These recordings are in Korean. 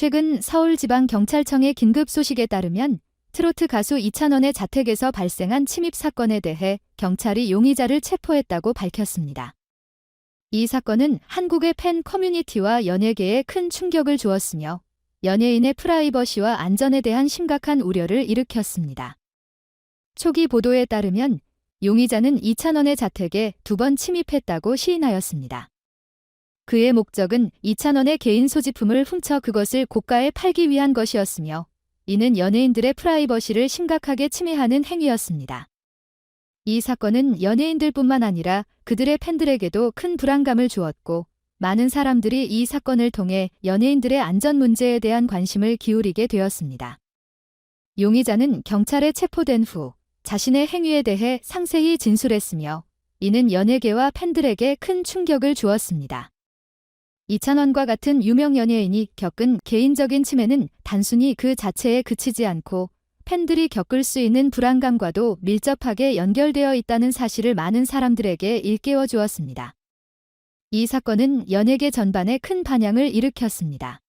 최근 서울지방경찰청의 긴급 소식에 따르면 트로트 가수 이찬원의 자택에서 발생한 침입 사건에 대해 경찰이 용의자를 체포했다고 밝혔습니다. 이 사건은 한국의 팬 커뮤니티와 연예계에 큰 충격을 주었으며 연예인의 프라이버시와 안전에 대한 심각한 우려를 일으켰습니다. 초기 보도에 따르면 용의자는 이찬원의 자택에 두 번 침입했다고 시인하였습니다. 그의 목적은 이찬원의 개인 소지품을 훔쳐 그것을 고가에 팔기 위한 것이었으며 이는 연예인들의 프라이버시를 심각하게 침해하는 행위였습니다. 이 사건은 연예인들뿐만 아니라 그들의 팬들에게도 큰 불안감을 주었고 많은 사람들이 이 사건을 통해 연예인들의 안전 문제에 대한 관심을 기울이게 되었습니다. 용의자는 경찰에 체포된 후 자신의 행위에 대해 상세히 진술했으며 이는 연예계와 팬들에게 큰 충격을 주었습니다. 이찬원과 같은 유명 연예인이 겪은 개인적인 침해는 단순히 그 자체에 그치지 않고 팬들이 겪을 수 있는 불안감과도 밀접하게 연결되어 있다는 사실을 많은 사람들에게 일깨워 주었습니다. 이 사건은 연예계 전반에 큰 반향을 일으켰습니다.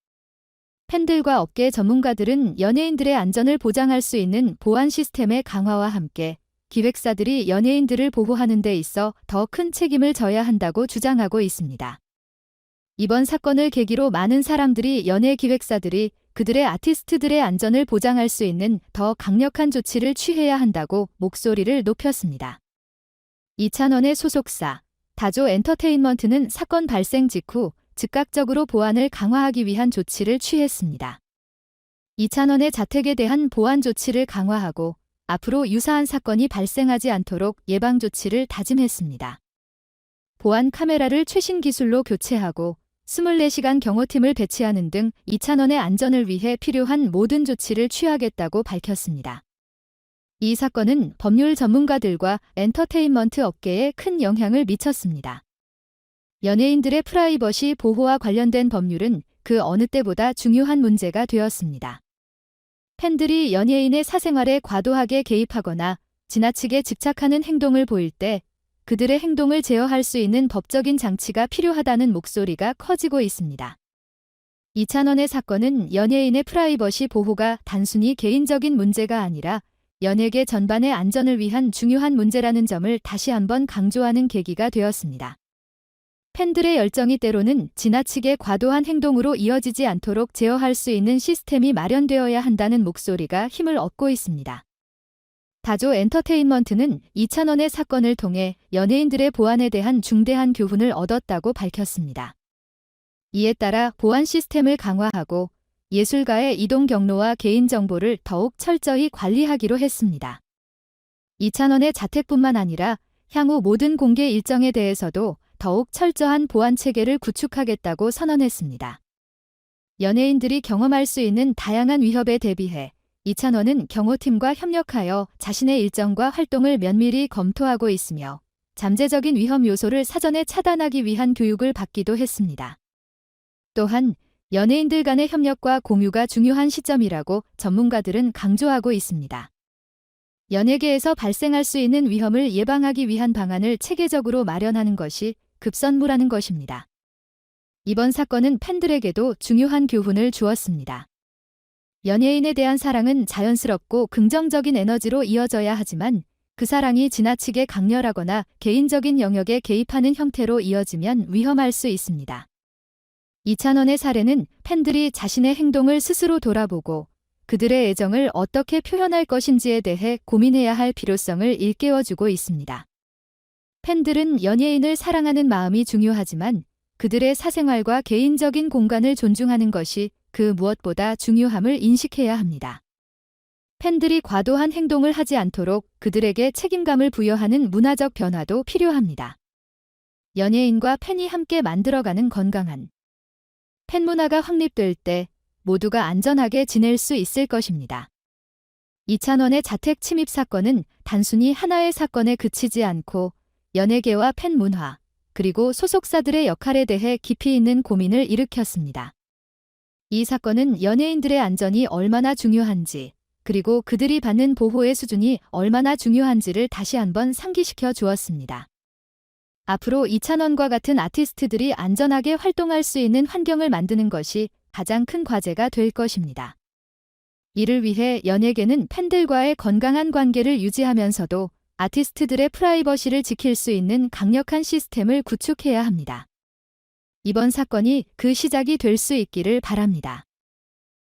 팬들과 업계 전문가들은 연예인들의 안전을 보장할 수 있는 보안 시스템의 강화와 함께 기획사들이 연예인들을 보호하는 데 있어 더 큰 책임을 져야 한다고 주장하고 있습니다. 이번 사건을 계기로 많은 사람들이 연예 기획사들이 그들의 아티스트들의 안전을 보장할 수 있는 더 강력한 조치를 취해야 한다고 목소리를 높였습니다. 이찬원의 소속사 다조 엔터테인먼트는 사건 발생 직후 즉각적으로 보안을 강화하기 위한 조치를 취했습니다. 이찬원의 자택에 대한 보안 조치를 강화하고 앞으로 유사한 사건이 발생하지 않도록 예방 조치를 다짐했습니다. 보안 카메라를 최신 기술로 교체하고 24시간 경호팀을 배치하는 등 이찬원의 안전을 위해 필요한 모든 조치를 취하겠다고 밝혔습니다. 이 사건은 법률 전문가들과 엔터테인먼트 업계에 큰 영향을 미쳤습니다. 연예인들의 프라이버시 보호와 관련된 법률은 그 어느 때보다 중요한 문제가 되었습니다. 팬들이 연예인의 사생활에 과도하게 개입하거나 지나치게 집착하는 행동을 보일 때 그들의 행동을 제어할 수 있는 법적인 장치가 필요하다는 목소리가 커지고 있습니다. 이찬원의 사건은 연예인의 프라이버시 보호가 단순히 개인적인 문제가 아니라 연예계 전반의 안전을 위한 중요한 문제라는 점을 다시 한번 강조하는 계기가 되었습니다. 팬들의 열정이 때로는 지나치게 과도한 행동으로 이어지지 않도록 제어할 수 있는 시스템이 마련되어야 한다는 목소리가 힘을 얻고 있습니다. 다조 엔터테인먼트는 이찬원의 사건을 통해 연예인들의 보안에 대한 중대한 교훈을 얻었다고 밝혔습니다. 이에 따라 보안 시스템을 강화하고 예술가의 이동 경로와 개인정보를 더욱 철저히 관리하기로 했습니다. 이찬원의 자택뿐만 아니라 향후 모든 공개 일정에 대해서도 더욱 철저한 보안 체계를 구축하겠다고 선언했습니다. 연예인들이 경험할 수 있는 다양한 위협에 대비해 이찬원은 경호팀과 협력하여 자신의 일정과 활동을 면밀히 검토하고 있으며 잠재적인 위험 요소를 사전에 차단하기 위한 교육을 받기도 했습니다. 또한 연예인들 간의 협력과 공유가 중요한 시점이라고 전문가들은 강조하고 있습니다. 연예계에서 발생할 수 있는 위험을 예방하기 위한 방안을 체계적으로 마련하는 것이 급선무라는 것입니다. 이번 사건은 팬들에게도 중요한 교훈을 주었습니다. 연예인에 대한 사랑은 자연스럽고 긍정적인 에너지로 이어져야 하지만 그 사랑이 지나치게 강렬하거나 개인적인 영역에 개입하는 형태로 이어지면 위험할 수 있습니다. 이찬원의 사례는 팬들이 자신의 행동을 스스로 돌아보고 그들의 애정을 어떻게 표현할 것인지에 대해 고민해야 할 필요성을 일깨워주고 있습니다. 팬들은 연예인을 사랑하는 마음이 중요하지만 그들의 사생활과 개인적인 공간을 존중하는 것이 그 무엇보다 중요함을 인식해야 합니다. 팬들이 과도한 행동을 하지 않도록 그들에게 책임감을 부여하는 문화적 변화도 필요합니다. 연예인과 팬이 함께 만들어가는 건강한 팬 문화가 확립될 때 모두가 안전하게 지낼 수 있을 것입니다. 이찬원의 자택 침입 사건은 단순히 하나의 사건에 그치지 않고 연예계와 팬 문화, 그리고 소속사들의 역할에 대해 깊이 있는 고민을 일으켰습니다. 이 사건은 연예인들의 안전이 얼마나 중요한지, 그리고 그들이 받는 보호의 수준이 얼마나 중요한지를 다시 한번 상기시켜 주었습니다. 앞으로 이찬원과 같은 아티스트들이 안전하게 활동할 수 있는 환경을 만드는 것이 가장 큰 과제가 될 것입니다. 이를 위해 연예계는 팬들과의 건강한 관계를 유지하면서도 아티스트들의 프라이버시를 지킬 수 있는 강력한 시스템을 구축해야 합니다. 이번 사건이 그 시작이 될 수 있기를 바랍니다.